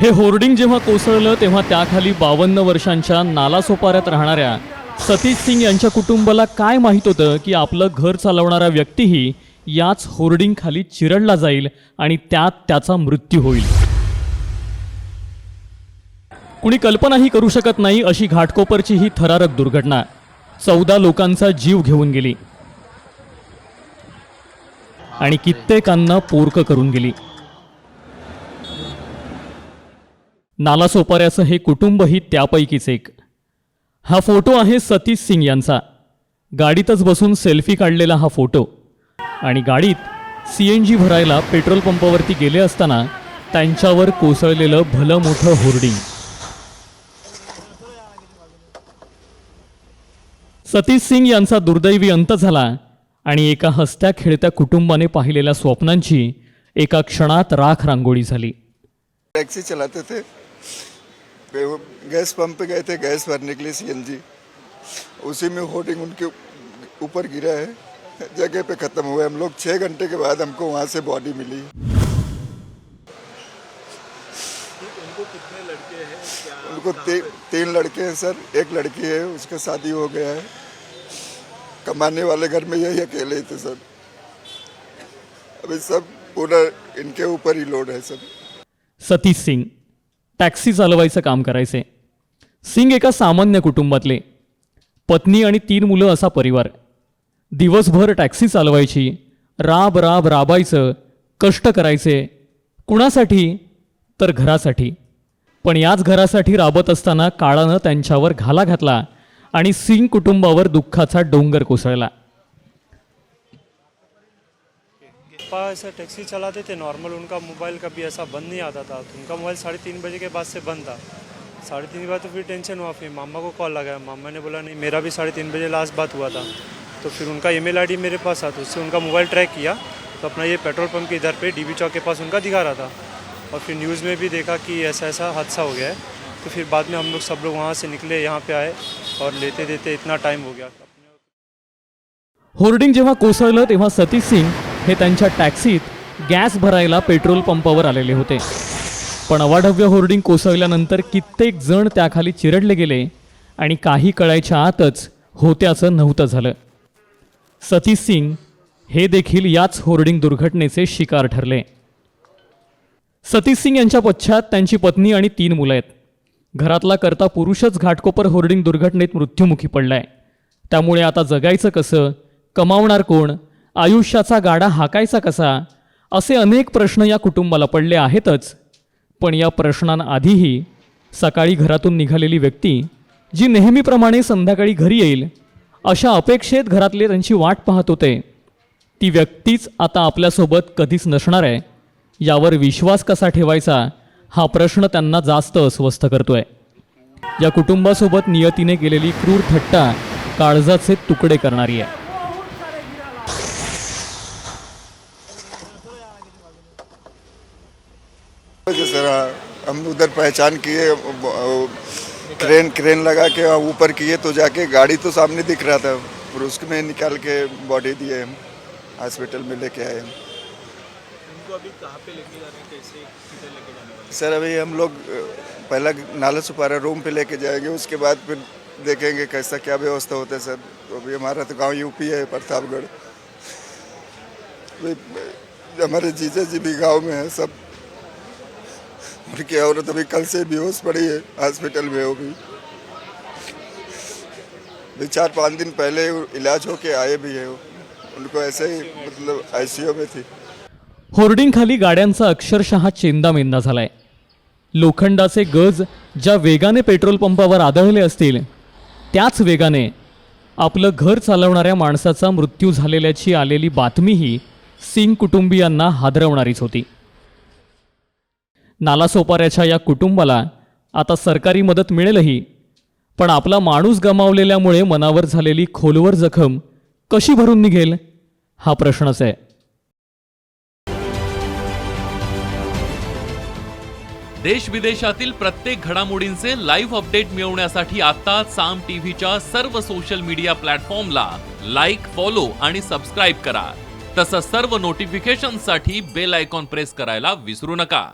हे होर्डिंग जेव्हा कोसळलं तेव्हा त्याखाली बावन्न वर्षांच्या नालासोपाऱ्यात राहणाऱ्या सतीश सिंग यांच्या कुटुंबाला काय माहीत होतं की आपलं घर चालवणारा व्यक्तीही याच होर्डिंग खाली चिरडला जाईल आणि त्यात त्याचा मृत्यू होईल? कुणी कल्पनाही करू शकत नाही अशी घाटकोपरची ही थरारक दुर्घटना. चौदा लोकांचा जीव घेऊन गेली. आणि कित्येकांना पोरकं करून गेली. नालासोपाऱ्याचं हे कुटुंबही त्यापैकीच एक. हा फोटो आहे सतीश सिंग यांचा. गाडीतच बसून सेल्फी काढलेला हा फोटो. आणि गाडीत सी एन जी भरायला पेट्रोल पंपावरती गेले असताना त्यांच्यावर कोसळलेलं भलं मोठं होर्डिंग. सतीश सिंग यांचा दुर्दैवी अंत झाला आणि एका हसत्या खेळत्या कुटुंबाने पाहिलेल्या स्वप्नांची एका क्षणात राख रांगोळी झाली. टॅक्सी चलाते थे गैस पंप पे गए थे गैस भरने के लिए सीएनजी उसी में होर्डिंग उनके ऊपर गिरा है। जगह पे ख़त्म हुए हम लोग छः घंटे के बाद हमको वहाँ से बॉडी मिली। उनको ती, तीन लड़के हैं सर। एक लड़की है उसका शादी हो गया है। कमाने वाले घर में यही अकेले थे सर। अभी सब पूरा इनके ऊपर ही लोड है सर। सतीश सिंग टॅक्सी चालवायचं काम करायचे. सिंग एका सामान्य कुटुंबातले. पत्नी आणि तीन मुलं असा परिवार. दिवसभर टॅक्सी चालवायची राब राब राबायचं कष्ट करायचे. कुणासाठी? तर घरासाठी. पण याच घरासाठी राबत असताना काळानं त्यांच्यावर घाला घातला आणि सिंग कुटुंबावर दुःखाचा डोंगर कोसळला. पापा ऐसा टैक्सी चलाते थे नॉर्मल उनका मोबाइल कभी ऐसा बंद नहीं आता था। तो उनका मोबाइल साढ़े तीन बजे के बाद से बंद था। साढ़े तीन बाद तो फिर टेंशन हुआ, फिर मामा को कॉल लगाया। मामा ने बोला, नहीं, मेरा भी साढ़े तीन बजे लास्ट बात हुआ था। तो फिर उनका ईमेल आईडी मेरे पास था तो उससे उनका मोबाइल ट्रैक किया। तो अपना ये पेट्रोल पंप के इधर पे डीबी चौक के पास उनका दिखा रहा था। और फिर न्यूज़ में भी देखा कि ऐसा ऐसा हादसा हो गया है। तो फिर बाद में हम लोग सब लोग वहाँ से निकले, यहाँ पे आए और लेते देते इतना टाइम हो गया। होर्डिंग जेव्हा कोसळलं, तेव्हा सतीश सिंग हे त्यांच्या टॅक्सीत गॅस भरायला पेट्रोल पंपावर आलेले होते. पण अवाढव्य होर्डिंग कोसळल्यानंतर कित्येक जण त्याखाली चिरडले गेले आणि काही कळायच्या आतच होत्याचं नव्हतं झालं. सतीश सिंग हे देखील याच होर्डिंग दुर्घटनेचे शिकार ठरले. सतीश सिंग यांच्या पश्चात त्यांची पत्नी आणि तीन मुलं आहेत. घरातला करता पुरुषच घाटकोपर होर्डिंग दुर्घटनेत मृत्युमुखी पडलाय. त्यामुळे आता जगायचं कसं कमावणार कोण आयुष्याचा गाडा हाकायचा कसा? असे अनेक प्रश्न या कुटुंबाला पडले आहेतच. पण या प्रश्नांआधीही सकाळी घरातून निघालेली व्यक्ती जी नेहमीप्रमाणे संध्याकाळी घरी येईल अशा अपेक्षेत घरातले त्यांची वाट पाहत होते. ती व्यक्तीच आता आपल्यासोबत कधीच नसणार आहे यावर विश्वास कसा ठेवायचा हा प्रश्न त्यांना जास्त अस्वस्थ करतोय. या कुटुंबासोबत नियतीने केलेली क्रूर थट्टा काळजाचे तुकडे करणारी आहे. वजह सर हाँ, हम उधर पहचान किए क्रेन क्रेन लगा के ऊपर किए तो जाके गाड़ी तो सामने दिख रहा था फिर उसमें निकाल के बॉडी दिए हम हॉस्पिटल में लेके आए हम। सर अभी हम लोग पहला नाला सुपारा रूम पे लेके जाएँगे उसके बाद फिर देखेंगे कैसा क्या व्यवस्था होता है सर। तो अभी हमारा तो गाँव यूपी है प्रतापगढ़। हमारे जीजा जी भी गाँव में है सब उनकी औरत अभी कल से बेहोश पड़ी है हॉस्पिटल में हो गई। अभी चार पाँच दिन पहले इलाज होके आए भी है उनको ऐसे ही मतलब आईसीयू में थी। होर्डिंग खाली गाड्यांचा अक्षरशः चेंदामेंदा झालाय. लोखंडाचे गज ज्या वेगाने पेट्रोल पंपावर आदळले असतील त्याच वेगाने आपलं घर चालवणाऱ्या माणसाचा मृत्यू झालेल्याची आलेली बातमीही सिंग कुटुंबियांना हादरवणारीच होती. नालासोपाऱ्याच्या या कुटुंबाला आता सरकारी मदत मिळेलही. पण आपला माणूस गमावलेल्यामुळे मनावर झालेली खोलवर जखम कशी भरून निघेल? हा प्रश्नच आहे. देश विदेशातील प्रत्येक घडामोडींचे लाईव्ह अपडेट मिळवण्यासाठी आता साम टीव्हीच्या सर्व सोशल मीडिया प्लॅटफॉर्मला लाईक फॉलो आणि सबस्क्राईब करा. तसंच सर्व नोटिफिकेशनसाठी बेल आयकॉन प्रेस करायला विसरू नका.